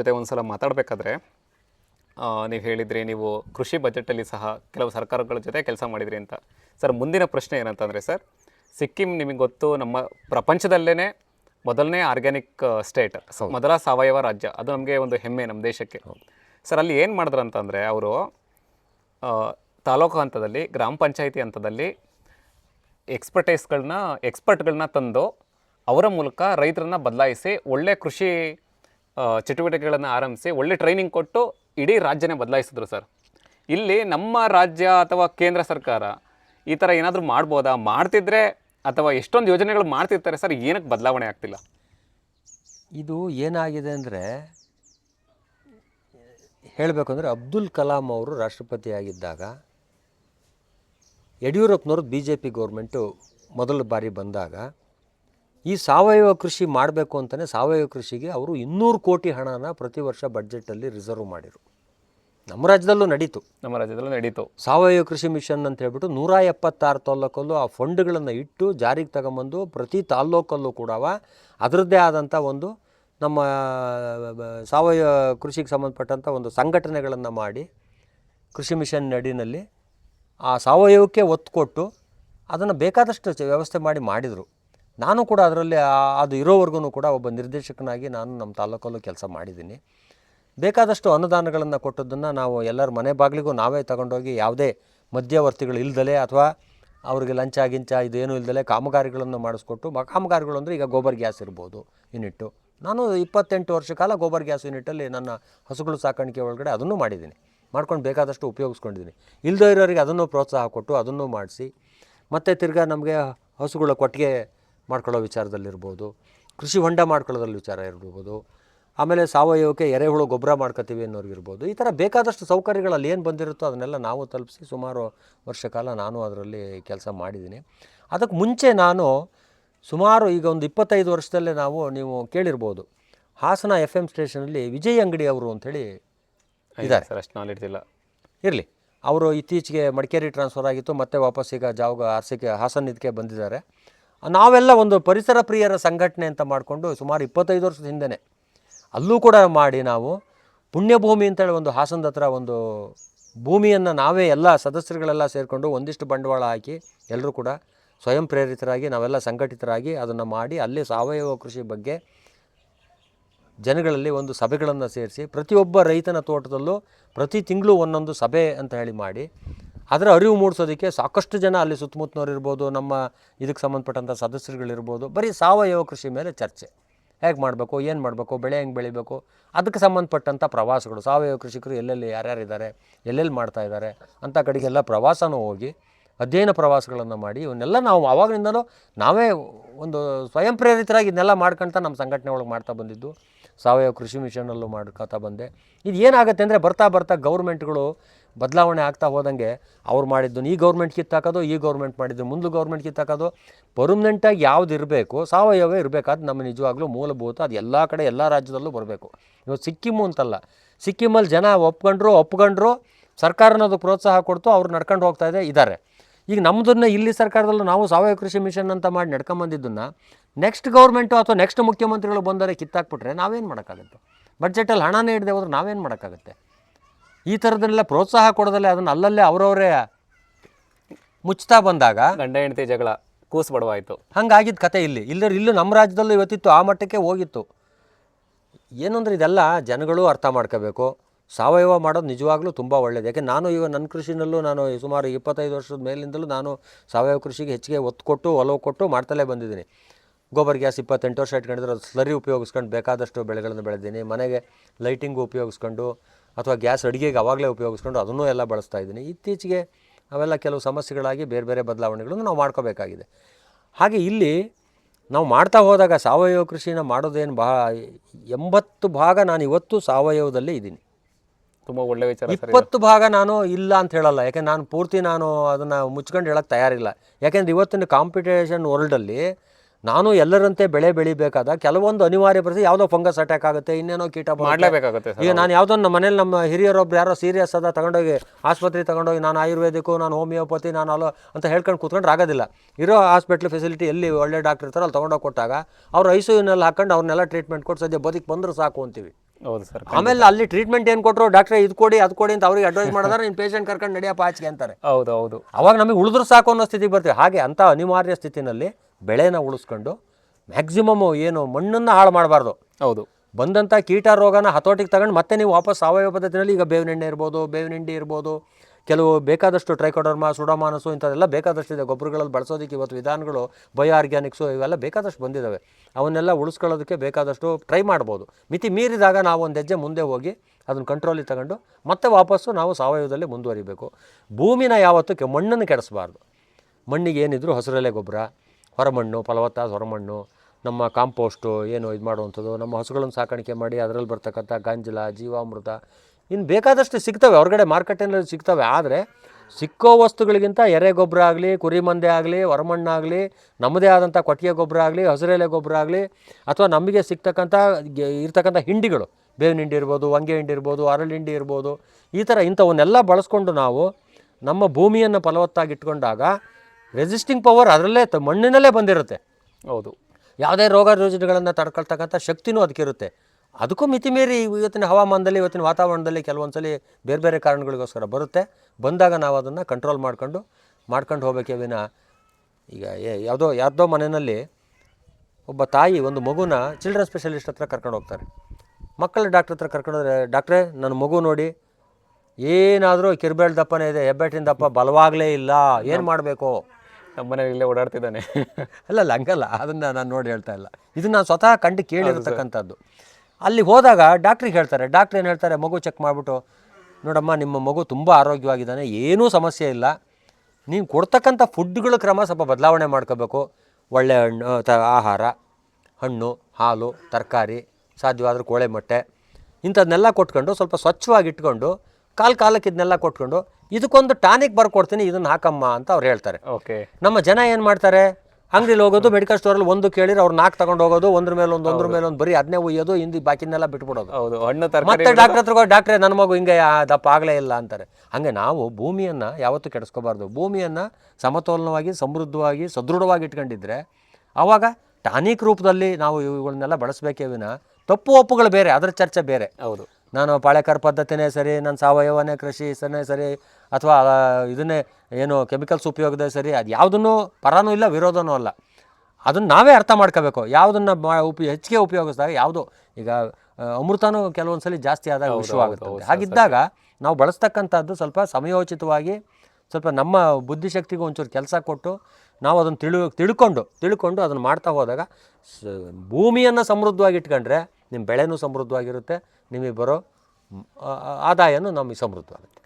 ಜೊತೆ ಒಂದು ಸಲ ಮಾತಾಡಬೇಕಾದ್ರೆ ನೀವು ಹೇಳಿದ್ರಿ ನೀವು ಕೃಷಿ ಬಜೆಟಲ್ಲಿ ಸಹ ಕೆಲವು ಸರ್ಕಾರಗಳ ಜೊತೆ ಕೆಲಸ ಮಾಡಿದ್ರಿ ಅಂತ. ಸರ್ ಮುಂದಿನ ಪ್ರಶ್ನೆ ಏನಂತಂದರೆ ಸರ್ ಸಿಕ್ಕಿಂ ನಿಮಗೆ ಗೊತ್ತು ನಮ್ಮ ಪ್ರಪಂಚದಲ್ಲೇ ಮೊದಲನೇ ಆರ್ಗ್ಯಾನಿಕ್ ಸ್ಟೇಟ್ ಮೊದಲ ಸಾವಯವ ರಾಜ್ಯ. ಅದು ನಮಗೆ ಒಂದು ಹೆಮ್ಮೆ ನಮ್ಮ ದೇಶಕ್ಕೆ. ಸರ್ ಅಲ್ಲಿ ಏನು ಮಾಡಿದ್ರು ಅಂತಂದರೆ ಅವರು ತಾಲೂಕು ಹಂತದಲ್ಲಿ ಗ್ರಾಮ ಪಂಚಾಯಿತಿ ಹಂತದಲ್ಲಿ ಎಕ್ಸ್ಪರ್ಟೈಸ್ಗಳನ್ನ ಎಕ್ಸ್ಪರ್ಟ್ಗಳನ್ನ ತಂದು ಅವರ ಮೂಲಕ ರೈತರನ್ನ ಬದಲಾಯಿಸಿ ಒಳ್ಳೆ ಕೃಷಿ ಚಟುವಟಿಕೆಗಳನ್ನು ಆರಂಭಿಸಿ ಒಳ್ಳೆ ಟ್ರೈನಿಂಗ್ ಕೊಟ್ಟು ಇಡೀ ರಾಜ್ಯನೇ ಬದಲಾಯಿಸಿದ್ರು ಸರ್ ಇಲ್ಲಿ ನಮ್ಮ ರಾಜ್ಯ ಅಥವಾ ಕೇಂದ್ರ ಸರ್ಕಾರ ಈ ಥರ ಏನಾದರೂ ಮಾಡ್ಬೋದಾ? ಮಾಡ್ತಿದ್ರೆ ಅಥವಾ ಎಷ್ಟೊಂದು ಯೋಜನೆಗಳು ಮಾಡ್ತಿರ್ತಾರೆ ಸರ್ ಏನಕ್ಕೆ ಬದಲಾವಣೆ ಆಗ್ತಿಲ್ಲ? ಇದು ಏನಾಗಿದೆ ಅಂದರೆ ಹೇಳಬೇಕಂದ್ರೆ ಅಬ್ದುಲ್ ಕಲಾಂ ಅವರು ರಾಷ್ಟ್ರಪತಿಯಾಗಿದ್ದಾಗ ಯಡಿಯೂರಪ್ಪನವ್ರದ್ದು ಬಿ ಜೆ ಪಿ ಗೌರ್ಮೆಂಟು ಮೊದಲ ಬಾರಿ ಬಂದಾಗ ಈ ಸಾವಯವ ಕೃಷಿ ಮಾಡಬೇಕು ಅಂತಲೇ ಸಾವಯವ ಕೃಷಿಗೆ ಅವರು ಇನ್ನೂರು ಕೋಟಿ ಹಣನ ಪ್ರತಿ ವರ್ಷ ಬಡ್ಜೆಟಲ್ಲಿ ರಿಸರ್ವ್ ಮಾಡಿದರು ನಮ್ಮ ರಾಜ್ಯದಲ್ಲೂ ನಡೀತು. ನಮ್ಮ ರಾಜ್ಯದಲ್ಲೂ ನಡೀತು. ಸಾವಯವ ಕೃಷಿ ಮಿಷನ್ ಅಂತ ಹೇಳ್ಬಿಟ್ಟು ನೂರ ಎಪ್ಪತ್ತಾರು ತಾಲ್ಲೂಕಲ್ಲೂ ಆ ಫಂಡ್ಗಳನ್ನು ಇಟ್ಟು ಜಾರಿಗೆ ತಗೊಂಬಂದು ಪ್ರತಿ ತಾಲ್ಲೂಕಲ್ಲೂ ಕೂಡ ಅದರದ್ದೇ ಆದಂಥ ಒಂದು ನಮ್ಮ ಸಾವಯವ ಕೃಷಿಗೆ ಸಂಬಂಧಪಟ್ಟಂಥ ಒಂದು ಸಂಘಟನೆಗಳನ್ನು ಮಾಡಿ ಕೃಷಿ ಮಿಷನ್ ನಡಿನಲ್ಲಿ ಆ ಸಾವಯವಕ್ಕೆ ಒತ್ತು ಕೊಟ್ಟು ಅದನ್ನು ಬೇಕಾದಷ್ಟು ವ್ಯವಸ್ಥೆ ಮಾಡಿ ಮಾಡಿದರು. ನಾನು ಕೂಡ ಅದರಲ್ಲಿ ಅದು ಇರೋವರೆಗೂ ಕೂಡ ಒಬ್ಬ ನಿರ್ದೇಶಕನಾಗಿ ನಾನು ನಮ್ಮ ತಾಲೂಕಲ್ಲೂ ಕೆಲಸ ಮಾಡಿದ್ದೀನಿ. ಬೇಕಾದಷ್ಟು ಅನುದಾನಗಳನ್ನು ಕೊಟ್ಟದ್ದನ್ನು ನಾವು ಎಲ್ಲರ ಮನೆ ಬಾಗಿಲಿಗೂ ನಾವೇ ತಗೊಂಡೋಗಿ ಯಾವುದೇ ಮಧ್ಯವರ್ತಿಗಳು ಇಲ್ದಲೆ ಅಥವಾ ಅವರಿಗೆ ಲಂಚ ಗಿಂಚ ಇದೇನು ಇಲ್ಲದಲೇ ಕಾಮಗಾರಿಗಳನ್ನು ಮಾಡಿಸ್ಕೊಟ್ಟು ಕಾಮಗಾರಿಗಳು ಅಂದರೆ ಈಗ ಗೋಬರ್ ಗ್ಯಾಸ್ ಇರ್ಬೋದು ಯೂನಿಟ್ಟು. ನಾನು ಇಪ್ಪತ್ತೆಂಟು ವರ್ಷ ಕಾಲ ಗೋಬರ್ ಗ್ಯಾಸ್ ಯೂನಿಟಲ್ಲಿ ನನ್ನ ಹಸುಗಳು ಸಾಕಾಣಿಕೆ ಒಳಗಡೆ ಅದನ್ನು ಮಾಡಿದ್ದೀನಿ. ಮಾಡ್ಕೊಂಡು ಬೇಕಾದಷ್ಟು ಉಪಯೋಗಿಸ್ಕೊಂಡಿದ್ದೀನಿ. ಇಲ್ಲದೇ ಇರೋರಿಗೆ ಅದನ್ನು ಪ್ರೋತ್ಸಾಹ ಕೊಟ್ಟು ಅದನ್ನು ಮಾಡಿಸಿ, ಮತ್ತು ತಿರ್ಗಾ ನಮಗೆ ಹಸುಗಳ ಕೊಟ್ಟಿಗೆ ಮಾಡ್ಕೊಳ್ಳೋ ವಿಚಾರದಲ್ಲಿರ್ಬೋದು ಕೃಷಿ ಹೊಂಡ ಮಾಡ್ಕೊಳ್ಳೋದ್ರಲ್ಲಿ ವಿಚಾರ ಇರ್ಬೋದು ಆಮೇಲೆ ಸಾವಯವಕ್ಕೆ ಎರೆಹುಳು ಗೊಬ್ಬರ ಮಾಡ್ಕೋತೀವಿ ಅನ್ನೋರಿಗಿರ್ಬೋದು ಈ ಥರ ಬೇಕಾದಷ್ಟು ಸೌಕರ್ಯಗಳಲ್ಲಿ ಏನು ಬಂದಿರುತ್ತೋ ಅದನ್ನೆಲ್ಲ ನಾವು ತಲುಪಿಸಿ ಸುಮಾರು ವರ್ಷ ಕಾಲ ನಾನು ಅದರಲ್ಲಿ ಕೆಲಸ ಮಾಡಿದ್ದೀನಿ. ಅದಕ್ಕೆ ಮುಂಚೆ ನಾನು ಸುಮಾರು ಈಗ ಒಂದು ಇಪ್ಪತ್ತೈದು ವರ್ಷದಲ್ಲೇ ನಾವು ನೀವು ಕೇಳಿರ್ಬೋದು ಹಾಸನ ಎಫ್ ಎಂ ಸ್ಟೇಷನಲ್ಲಿ ವಿಜಯ್ ಅಂಗಡಿ ಅವರು ಅಂಥೇಳಿ ಇದ್ದಾರೆ. ಸರ್ ಅಷ್ಟು ನಾಲೆಡ್ಜ್ ಇಲ್ಲ. ಇರಲಿ ಅವರು ಇತ್ತೀಚೆಗೆ ಮಡಿಕೇರಿ ಟ್ರಾನ್ಸ್ಫರ್ ಆಗಿತ್ತು ಮತ್ತೆ ವಾಪಸ್ ಈಗ ಜಾವ್ಗ ಆರ್ಸಿಕೆ ಹಾಸನ ಇದಕ್ಕೆ ಬಂದಿದ್ದಾರೆ. ನಾವೆಲ್ಲ ಒಂದು ಪರಿಸರ ಪ್ರಿಯರ ಸಂಘಟನೆ ಅಂತ ಮಾಡಿಕೊಂಡು ಸುಮಾರು ಇಪ್ಪತ್ತೈದು ವರ್ಷದ ಹಿಂದೆ ಅಲ್ಲೂ ಕೂಡ ಮಾಡಿ ನಾವು ಪುಣ್ಯಭೂಮಿ ಅಂತೇಳಿ ಒಂದು ಹಾಸನದ ಹತ್ರ ಒಂದು ಭೂಮಿಯನ್ನು ನಾವೇ ಎಲ್ಲ ಸದಸ್ಯರುಗಳೆಲ್ಲ ಸೇರಿಕೊಂಡು ಒಂದಿಷ್ಟು ಬಂಡವಾಳ ಹಾಕಿ ಎಲ್ಲರೂ ಕೂಡ ಸ್ವಯಂ ಪ್ರೇರಿತರಾಗಿ ನಾವೆಲ್ಲ ಸಂಘಟಿತರಾಗಿ ಅದನ್ನು ಮಾಡಿ ಅಲ್ಲಿ ಸಾವಯವ ಕೃಷಿ ಬಗ್ಗೆ ಜನಗಳಲ್ಲಿ ಒಂದು ಸಭೆಗಳನ್ನು ಸೇರಿಸಿ ಪ್ರತಿಯೊಬ್ಬ ರೈತನ ತೋಟದಲ್ಲೂ ಪ್ರತಿ ತಿಂಗಳು ಒಂದೊಂದು ಸಭೆ ಅಂತ ಹೇಳಿ ಮಾಡಿ ಅದರ ಅರಿವು ಮೂಡಿಸೋದಕ್ಕೆ ಸಾಕಷ್ಟು ಜನ ಅಲ್ಲಿ ಸುತ್ತಮುತ್ತನವ್ರು ಇರ್ಬೋದು, ನಮ್ಮ ಇದಕ್ಕೆ ಸಂಬಂಧಪಟ್ಟಂಥ ಸದಸ್ಯರುಗಳಿರ್ಬೋದು, ಬರೀ ಸಾವಯವ ಕೃಷಿ ಮೇಲೆ ಚರ್ಚೆ. ಹೇಗೆ ಮಾಡಬೇಕು, ಏನು ಮಾಡಬೇಕು, ಬೆಳೆ ಹೆಂಗೆ ಬೆಳಿಬೇಕು, ಅದಕ್ಕೆ ಸಂಬಂಧಪಟ್ಟಂಥ ಪ್ರವಾಸಗಳು. ಸಾವಯವ ಕೃಷಿಕರು ಎಲ್ಲೆಲ್ಲಿ ಯಾರ್ಯಾರು ಇದ್ದಾರೆ ಎಲ್ಲೆಲ್ಲಿ ಮಾಡ್ತಾ ಇದ್ದಾರೆ ಅಂಥ ಕಡೆಗೆಲ್ಲ ಪ್ರವಾಸನೂ ಹೋಗಿ ಅಧ್ಯಯನ ಪ್ರವಾಸಗಳನ್ನು ಮಾಡಿ ಇವನ್ನೆಲ್ಲ ನಾವು ಆವಾಗಿನಿಂದಲೂ ನಾವೇ ಒಂದು ಸ್ವಯಂ ಪ್ರೇರಿತರಾಗಿ ಇದನ್ನೆಲ್ಲ ಮಾಡ್ಕೊಂತ ನಮ್ಮ ಸಂಘಟನೆ ಒಳಗೆ ಮಾಡ್ತಾ ಬಂದಿದ್ದು. ಸಾವಯವ ಕೃಷಿ ಮಿಷನಲ್ಲೂ ಮಾಡ್ಕೊತಾ ಬಂದೆ. ಇದು ಏನಾಗುತ್ತೆ ಅಂದರೆ ಬರ್ತಾ ಬರ್ತಾ ಗೌರ್ಮೆಂಟ್ಗಳು ಬದಲಾವಣೆ ಆಗ್ತಾ ಹೋದಂಗೆ ಅವ್ರು ಮಾಡಿದ್ದು ಈ ಗೌರ್ಮೆಂಟ್ ಕಿತ್ತಾಕೋದು ಈ ಗೌರ್ಮೆಂಟ್ ಮಾಡಿದ್ದು, ಮುಂದೆ ಗೌರ್ಮೆಂಟ್ ಕಿತ್ತಾಕೋದು ಪರ್ಮನೆಂಟಾಗಿ ಯಾವ್ದು ಇರಬೇಕು, ಸಾವಯವ ಅದು ನಮ್ಮ ನಿಜವಾಗ್ಲೂ ಮೂಲಭೂತ, ಅದು ಎಲ್ಲ ಕಡೆ, ಎಲ್ಲ ರಾಜ್ಯದಲ್ಲೂ ಬರಬೇಕು. ಇವತ್ತು ಸಿಕ್ಕಿಮು ಅಂತಲ್ಲ, ಸಿಕ್ಕಿಮಲ್ಲಿ ಜನ ಒಪ್ಕೊಂಡ್ರು ಒಪ್ಕೊಂಡ್ರು ಸರ್ಕಾರನ ಅನ್ನೋದು ಪ್ರೋತ್ಸಾಹ ಕೊಡ್ತು, ಅವ್ರು ನಡ್ಕೊಂಡು ಹೋಗ್ತಾ ಇದೆ ಇದ್ದಾರೆ ಈಗ ನಮ್ಮದನ್ನ ಇಲ್ಲಿ ಸರ್ಕಾರದಲ್ಲೂ ನಾವು ಸಾವಯವ ಕೃಷಿ ಮಿಷನ್ ಅಂತ ಮಾಡಿ ನಡ್ಕೊಂಬಂದಿದ್ದನ್ನು ನೆಕ್ಸ್ಟ್ ಗೌರ್ಮೆಂಟು ಅಥವಾ ನೆಕ್ಸ್ಟ್ ಮುಖ್ಯಮಂತ್ರಿಗಳು ಬಂದರೆ ಕಿತ್ತಾಕ್ಬಿಟ್ರೆ ನಾವೇನು ಮಾಡೋಕ್ಕಾಗುತ್ತೆ? ಬಜೆಟಲ್ಲಿ ಹಣನೇ ಇಡದೆ ಹೋದ್ರೆ ನಾವೇನು ಮಾಡೋಕ್ಕಾಗುತ್ತೆ? ಈ ಥರದನ್ನೆಲ್ಲ ಪ್ರೋತ್ಸಾಹ ಕೊಡೋದಲ್ಲೇ ಅದನ್ನು ಅಲ್ಲಲ್ಲೇ ಅವರವರೇ ಮುಚ್ತಾ ಬಂದಾಗ ಗಂಡ ಹೆಂಡತಿ ಜಗಳ ಕೂಸು ಬಡವಾಯಿತು. ಹಂಗಾಗಿದ್ದ ಕತೆ ಇಲ್ಲಿ. ಇಲ್ಲದ್ರೆ ಇಲ್ಲೂ ನಮ್ಮ ರಾಜ್ಯದಲ್ಲೂ ಇವತ್ತಿತ್ತು ಆ ಮಟ್ಟಕ್ಕೆ ಹೋಗಿತ್ತು. ಏನಂದ್ರೆ ಇದೆಲ್ಲ ಜನಗಳು ಅರ್ಥ ಮಾಡ್ಕೋಬೇಕು. ಸಾವಯವ ಮಾಡೋದು ನಿಜವಾಗ್ಲೂ ತುಂಬ ಒಳ್ಳೆಯದು ಯಾಕೆ ನಾನು ಈಗ ನನ್ನ ಕೃಷಿನಲ್ಲೂ ನಾನು ಸುಮಾರು ಇಪ್ಪತ್ತೈದು ವರ್ಷದ ಮೇಲಿಂದಲೂ ನಾನು ಸಾವಯವ ಕೃಷಿಗೆ ಹೆಚ್ಚಿಗೆ ಒತ್ತು ಕೊಟ್ಟು ಒಲವು ಕೊಟ್ಟು ಮಾಡ್ತಲೇ ಬಂದಿದ್ದೀನಿ. ಗೋಬರ್ ಗ್ಯಾಸ್ ಇಪ್ಪತ್ತೆಂಟು ವರ್ಷ ಇಟ್ಕೊಂಡಿದ್ರೆ ಅದು ಸ್ಲರಿ ಉಪಯೋಗಿಸ್ಕೊಂಡು ಬೇಕಾದಷ್ಟು ಬೆಳೆಗಳನ್ನು ಬೆಳೆದೀನಿ ಮನೆಗೆ ಲೈಟಿಂಗು ಉಪಯೋಗಿಸ್ಕೊಂಡು ಅಥವಾ ಗ್ಯಾಸ್ ಅಡುಗೆಗೆ ಅವಾಗಲೇ ಉಪಯೋಗಿಸ್ಕೊಂಡು ಅದನ್ನೂ ಎಲ್ಲ ಬಳಸ್ತಾ ಇದ್ದೀನಿ. ಇತ್ತೀಚೆಗೆ ಅವೆಲ್ಲ ಕೆಲವು ಸಮಸ್ಯೆಗಳಾಗಿ ಬೇರೆ ಬೇರೆ ಬದಲಾವಣೆಗಳನ್ನು ನಾವು ಮಾಡ್ಕೋಬೇಕಾಗಿದೆ. ಹಾಗೆ ಇಲ್ಲಿ ನಾವು ಮಾಡ್ತಾ ಹೋದಾಗ ಸಾವಯವ ಕೃಷಿನ ಮಾಡೋದೇನು ಬಹಳ ಎಂಬತ್ತು ಭಾಗ ನಾನು ಇವತ್ತು ಸಾವಯವದಲ್ಲೇ ಇದ್ದೀನಿ. ತುಂಬ ಒಳ್ಳೆ ವಿಚಾರ. ಇಪ್ಪತ್ತು ಭಾಗ ನಾನು ಇಲ್ಲ ಅಂತ ಹೇಳಲ್ಲ. ಯಾಕೆಂದ್ರೆ ನಾನು ಪೂರ್ತಿ ನಾನು ಅದನ್ನು ಮುಚ್ಕೊಂಡು ಹೇಳೋಕ್ಕೆ ತಯಾರಿಲ್ಲ. ಯಾಕೆಂದ್ರೆ ಇವತ್ತಿನ ಕಾಂಪಿಟೇಷನ್ ವರ್ಲ್ಡಲ್ಲಿ ನಾನು ಎಲ್ಲರಂತೆ ಬೆಳೆ ಬೆಳಿಬೇಕಾದ ಕೆಲವೊಂದು ಅನಿವಾರ್ಯ ಪರಿಸ್ಥಿತಿ ಯಾವುದೋ ಫಂಗಸ್ ಅಟ್ಯಾಕ್ ಆಗುತ್ತೆ ಇನ್ನೇನೋ ಕೀಟ ಮಾಡಲೇಬೇಕಾಗುತ್ತೆ ಈಗ ನಾನು ಯಾವುದೋ ನಮ್ಮ ಮನೇಲಿ ನಮ್ಮ ಹಿರಿಯರೊಬ್ರು ಯಾರೋ ಸೀರಿಯಸ್ ಅದ ತಗೊಂಡೋಗಿ ಆಸ್ಪತ್ರೆ ತಗೊಂಡೋಗಿ ನಾನು ಆಯುರ್ವೇದಿಕ್ಕು ನಾನು ಹೋಮಿಯೋಪತಿ ನಾನು ಅಲ್ಲೋ ಅಂತ ಹೇಳ್ಕೊಂಡು ಕೂತ್ಕೊಂಡ್ರೆ ಆಗೋದಿಲ್ಲ. ಇರೋ ಹಾಸ್ಪಿಟ್ಲ್ ಫೆಸಿಲಿಟಿ ಎಲ್ಲಿ ಒಳ್ಳೆ ಡಾಕ್ಟರ್ ಇರ್ತಾರೋ ಅಲ್ಲಿ ತೊಗೊಂಡೋಗಿ ಕೊಟ್ಟಾಗ ಅವ್ರು ಐ ಸಿ ಯುನಲ್ಲಿ ಹಾಕೊಂಡು ಅವ್ರನ್ನೆಲ್ಲ ಟ್ರೀಟ್ಮೆಂಟ್ ಕೊಟ್ಟು ಸದ್ಯ ಬದುಕಿ ಬಂದರೂ ಸಾಕು ಅಂತೀವಿ. ಹೌದು ಸರ್ ಆಮೇಲೆ ಅಲ್ಲಿ ಟ್ರೀಟ್ಮೆಂಟ್ ಏನು ಕೊಟ್ಟರು ಡಾಕ್ಟ್ರೆ ಇದು ಕೊಡಿ ಅದು ಕೊಡಿ ಅಂತ ಅವ್ರಿಗೆ ಅಡ್ವೈಸ್ ಮಾಡಿದ್ರೆ ನೀನು ಪೇಷಂಟ್ ಕರ್ಕೊಂಡು ನಡೆಯಪ್ಪ ಆಚೆಗೆ ಅಂತಾರೆ. ಹೌದು ಹೌದು. ಅವಾಗ ನಮಗೆ ಉಳಿದ್ರು ಸಾಕು ಅನ್ನೋ ಸ್ಥಿತಿಗೆ ಬರ್ತೀವಿ. ಹಾಗೆ ಅಂಥ ಅನಿವಾರ್ಯ ಸ್ಥಿತಿನಲ್ಲಿ ಬೆಳೆನ ಉಳಿಸ್ಕೊಂಡು ಮ್ಯಾಕ್ಸಿಮಮ್ ಏನು ಮಣ್ಣನ್ನು ಹಾಳು ಮಾಡಬಾರ್ದು. ಹೌದು. ಬಂದಂಥ ಕೀಟ ರೋಗನ ಹತೋಟಿಗೆ ತಗೊಂಡು ಮತ್ತೆ ನೀವು ವಾಪಸ್ ಸಾವಯವ ಪದ್ಧತಿನಲ್ಲಿ ಈಗ ಬೇವಿನ ಎಣ್ಣೆ ಇರ್ಬೋದು ಬೇವಿನ ಹಿಂಡಿ ಇರ್ಬೋದು ಕೆಲವು ಬೇಕಾದಷ್ಟು ಟ್ರೈಕೋಡರ್ಮಾ ಸುಡಮಾನಸು ಇಂಥದ್ದೆಲ್ಲ ಬೇಕಾದಷ್ಟು ಇದೆ. ಗೊಬ್ಬರಗಳಲ್ಲಿ ಬಳಸೋದಕ್ಕೆ ಇವತ್ತು ವಿಧಾನಗಳು ಬಯೋ ಆರ್ಗ್ಯಾನಿಕ್ಸು ಇವೆಲ್ಲ ಬೇಕಾದಷ್ಟು ಬಂದಿದ್ದಾವೆ ಅವನ್ನೆಲ್ಲ ಉಳಿಸ್ಕೊಳ್ಳೋದಕ್ಕೆ ಬೇಕಾದಷ್ಟು ಟ್ರೈ ಮಾಡ್ಬೋದು. ಮಿತಿ ಮೀರಿದಾಗ ನಾವು ಒಂದು ಹೆಜ್ಜೆ ಮುಂದೆ ಹೋಗಿ ಅದನ್ನು ಕಂಟ್ರೋಲಿಗೆ ತಗೊಂಡು ಮತ್ತೆ ವಾಪಸ್ಸು ನಾವು ಸಾವಯವದಲ್ಲಿ ಮುಂದುವರಿಬೇಕು. ಭೂಮಿನ ಯಾವತ್ತೂ ಕೆ ಮಣ್ಣನ್ನು ಕೆಡಿಸಬಾರ್ದು. ಮಣ್ಣಿಗೆ ಏನಿದ್ರು ಹಸಿರೆಲೆ ಗೊಬ್ಬರ ಹೊರಮಣ್ಣು, ಫಲವತ್ತಾದ ಹೊರಮಣ್ಣು, ನಮ್ಮ ಕಾಂಪೋಸ್ಟು, ಏನು ಇದು ಮಾಡುವಂಥದ್ದು, ನಮ್ಮ ಹಸುಗಳನ್ನು ಸಾಕಾಣಿಕೆ ಮಾಡಿ ಅದರಲ್ಲಿ ಬರ್ತಕ್ಕಂಥ ಗಂಜಲ, ಜೀವಾಮೃತ, ಇನ್ನು ಬೇಕಾದಷ್ಟು ಸಿಗ್ತವೆ. ಹೊರಗಡೆ ಮಾರ್ಕೆಟಿನಲ್ಲಿ ಸಿಗ್ತವೆ. ಆದರೆ ಸಿಕ್ಕೋ ವಸ್ತುಗಳಿಗಿಂತ ಎರೆ ಗೊಬ್ಬರ ಆಗಲಿ, ಕುರಿ ಮಂದೆ ಆಗಲಿ, ಹೊರಮಣ್ಣಾಗಲಿ, ನಮ್ಮದೇ ಆದಂಥ ಕೊಟ್ಟಿಗೆ ಗೊಬ್ಬರ ಆಗಲಿ, ಹಸಿರೆಲೆ ಗೊಬ್ಬರ ಆಗಲಿ, ಅಥವಾ ನಮಗೆ ಸಿಗ್ತಕ್ಕಂಥ ಇರ್ತಕ್ಕಂಥ ಹಿಂಡಿಗಳು, ಬೇವಿನ ಹಿಂಡಿ ಇರ್ಬೋದು, ವಂಗೆ ಹಿಂಡಿ ಇರ್ಬೋದು, ಅರಳಿ ಹಿಂಡಿ ಇರ್ಬೋದು, ಈ ಥರ ಇಂಥವನ್ನೆಲ್ಲ ಬಳಸ್ಕೊಂಡು ನಾವು ನಮ್ಮ ಭೂಮಿಯನ್ನು ಫಲವತ್ತಾಗಿ ಇಟ್ಕೊಂಡಾಗ ರೆಸಿಸ್ಟಿಂಗ್ ಪವರ್ ಅದರಲ್ಲೇ ತ- ಮಣ್ಣಿನಲ್ಲೇ ಬಂದಿರುತ್ತೆ. ಹೌದು. ಯಾವುದೇ ರೋಗ ರುಜಿನಗಳನ್ನು ತಡ್ಕೊಳ್ತಕ್ಕಂಥ ಶಕ್ತಿನೂ ಅದಕ್ಕಿರುತ್ತೆ ಅದಕ್ಕೂ ಮಿತಿ ಮೀರಿ ಇವತ್ತಿನ ಹವಾಮಾನದಲ್ಲಿ ಇವತ್ತಿನ ವಾತಾವರಣದಲ್ಲಿ ಕೆಲವೊಂದ್ಸಲಿ ಬೇರೆ ಬೇರೆ ಕಾರಣಗಳಿಗೋಸ್ಕರ ಬರುತ್ತೆ. ಬಂದಾಗ ನಾವು ಅದನ್ನು ಕಂಟ್ರೋಲ್ ಮಾಡ್ಕೊಂಡು ಮಾಡ್ಕೊಂಡು ಹೋಗಬೇಕೇ ವಿನ ಈಗ ಏ- ಯಾವುದೋ ಯಾರ್ದೋ ಮನೆಯಲ್ಲಿ ಒಬ್ಬ ತಾಯಿ ಒಂದು ಮಗುನ ಚಿಲ್ಡ್ರನ್ ಸ್ಪೆಷಲಿಸ್ಟ್ ಹತ್ರ ಕರ್ಕೊಂಡು ಹೋಗ್ತಾರೆ. ಮಕ್ಕಳ ಡಾಕ್ಟ್ರ್ ಹತ್ರ ಕರ್ಕೊಂಡೋದ್ರೆ ಡಾಕ್ಟ್ರೇ ನನ್ನ ಮಗು ನೋಡಿ ಏನಾದರೂ ಕಿರ್ಬೇಳ್ ದಪ್ಪನೇ ಇದೆ ಹೆಬ್ಬೆಟ್ಟಿನ ದಪ್ಪ ಬಲವಾಗಲೇ ಇಲ್ಲ ಏನು ಮಾಡಬೇಕು? ನಮ್ಮ ಮನೇಲಿ ಇಲ್ಲೇ ಓಡಾಡ್ತಿದ್ದಾನೆ. ಅಲ್ಲ ಅಲ್ಲ ಹಂಗಲ್ಲ. ಅದನ್ನು ನಾನು ನೋಡಿ ಹೇಳ್ತಾ ಇಲ್ಲ. ಇದು ನಾನು ಸ್ವತಃ ಕಂಡು ಕೇಳಿರತಕ್ಕಂಥದ್ದು. ಅಲ್ಲಿ ಹೋದಾಗ ಡಾಕ್ಟ್ರಿಗೆ ಹೇಳ್ತಾರೆ. ಡಾಕ್ಟ್ರ್ ಏನು ಹೇಳ್ತಾರೆ? ಮಗು ಚೆಕ್ ಮಾಡಿಬಿಟ್ಟು ನೋಡಮ್ಮ ನಿಮ್ಮ ಮಗು ತುಂಬ ಆರೋಗ್ಯವಾಗಿದ್ದಾನೆ. ಏನೂ ಸಮಸ್ಯೆ ಇಲ್ಲ. ನೀವು ಕೊಡ್ತಕ್ಕಂಥ ಫುಡ್ಗಳ ಕ್ರಮ ಸ್ವಲ್ಪ ಬದಲಾವಣೆ ಮಾಡ್ಕೋಬೇಕು. ಒಳ್ಳೆ ಹಣ್ಣು ತ ಆಹಾರ ಹಣ್ಣು ಹಾಲು ತರಕಾರಿ ಸಾಧ್ಯವಾದರೂ ಕೋಳೆ ಮೊಟ್ಟೆ ಇಂಥದ್ದನ್ನೆಲ್ಲ ಕೊಟ್ಕೊಂಡು ಸ್ವಲ್ಪ ಸ್ವಚ್ಛವಾಗಿ ಇಟ್ಕೊಂಡು ಕಾಲು ಕಾಲಕ್ಕೆ ಇದನ್ನೆಲ್ಲ ಕೊಟ್ಕೊಂಡು ಇದಕ್ಕೊಂದು ಟಾನಿಕ್ ಬರ್ಕೊಡ್ತೀನಿ ಇದನ್ನ ಹಾಕಮ್ಮ ಅಂತ ಅವ್ರು ಹೇಳ್ತಾರೆ. ಓಕೆ. ನಮ್ಮ ಜನ ಏನು ಮಾಡ್ತಾರೆ? ಅಂಗಡಿಲಿ ಹೋಗೋದು ಮೆಡಿಕಲ್ ಸ್ಟೋರಲ್ಲಿ ಒಂದು ಕೇಳಿದ್ರೆ ಅವ್ರು ನಾಲ್ಕು ತಗೊಂಡು ಹೋಗೋದು ಒಂದ್ರ ಮೇಲೆ ಒಂದು ಒಂದ್ರ ಮೇಲೆ ಒಂದು ಬರೀ ಅದನ್ನೇ ಒಯ್ಯೋದು ಹಿಂದಿ ಬಾಕಿನೆಲ್ಲ ಬಿಟ್ಬಿಡೋದು. ಹೌದು ಹಣ್ಣು ಮತ್ತೆ ಡಾಕ್ಟರ್ ಹತ್ರ ಡಾಕ್ಟ್ರೆ ನನ್ನ ಮಗು ಹಿಂಗೆ ದಪ್ಪ ಆಗಲೇ ಇಲ್ಲ ಅಂತಾರೆ. ಹಂಗೆ ನಾವು ಭೂಮಿಯನ್ನು ಯಾವತ್ತೂ ಕೆಡಿಸ್ಕೋಬಾರ್ದು. ಭೂಮಿಯನ್ನು ಸಮತೋಲನವಾಗಿ ಸಮೃದ್ಧವಾಗಿ ಸದೃಢವಾಗಿ ಇಟ್ಕೊಂಡಿದ್ರೆ ಆವಾಗ ಟಾನಿಕ್ ರೂಪದಲ್ಲಿ ನಾವು ಇವುಗಳನ್ನೆಲ್ಲ ಬಳಸಬೇಕೇ ವಿನ ತಪ್ಪು ಒಪ್ಪುಗಳು ಬೇರೆ ಅದರ ಚರ್ಚೆ ಬೇರೆ. ಹೌದು. ನಾನು ಪಾಳೆಕರ್ ಪದ್ಧತಿನೇ ಸರಿ ನಾನು ಸಾವಯವನೇ ಕೃಷಿ ಸನೇ ಸರಿ ಅಥವಾ ಇದನ್ನೇ ಏನು ಕೆಮಿಕಲ್ಸ್ ಉಪಯೋಗದೇ ಸರಿ ಅದು ಯಾವುದನ್ನು ಪರನೂ ಇಲ್ಲ ವಿರೋಧನೂ ಅಲ್ಲ. ಅದನ್ನು ನಾವೇ ಅರ್ಥ ಮಾಡ್ಕೋಬೇಕು. ಯಾವುದನ್ನು ಉಪ ಹೆಚ್ಚಿಗೆ ಉಪಯೋಗಿಸಿದಾಗ ಯಾವುದು ಈಗ ಅಮೃತನೂ ಕೆಲವೊಂದು ಸಲ ಜಾಸ್ತಿ ಆದಾಗ ವಿಷವಾಗುತ್ತೆ ಹಾಗಿದ್ದಾಗ ನಾವು ಬಳಸ್ತಕ್ಕಂಥದ್ದು ಸ್ವಲ್ಪ ಸಮಯೋಚಿತವಾಗಿ ಸ್ವಲ್ಪ ನಮ್ಮ ಬುದ್ಧಿಶಕ್ತಿಗೂ ಒಂಚೂರು ಕೆಲಸ ಕೊಟ್ಟು ನಾವು ಅದನ್ನು ತಿಳಿ ತಿಳ್ಕೊಂಡು ತಿಳ್ಕೊಂಡು ಅದನ್ನು ಮಾಡ್ತಾ ಹೋದಾಗ ಭೂಮಿಯನ್ನು ಸಮೃದ್ಧವಾಗಿ ಇಟ್ಕೊಂಡ್ರೆ ನಿಮ್ಮ ಬೆಳೆನೂ ಸಮೃದ್ಧವಾಗಿರುತ್ತೆ, ನಿಮಗೆ ಬರೋ ಆದಾಯನೂ ನಮಗೆ ಸಮೃದ್ಧವಾಗುತ್ತೆ.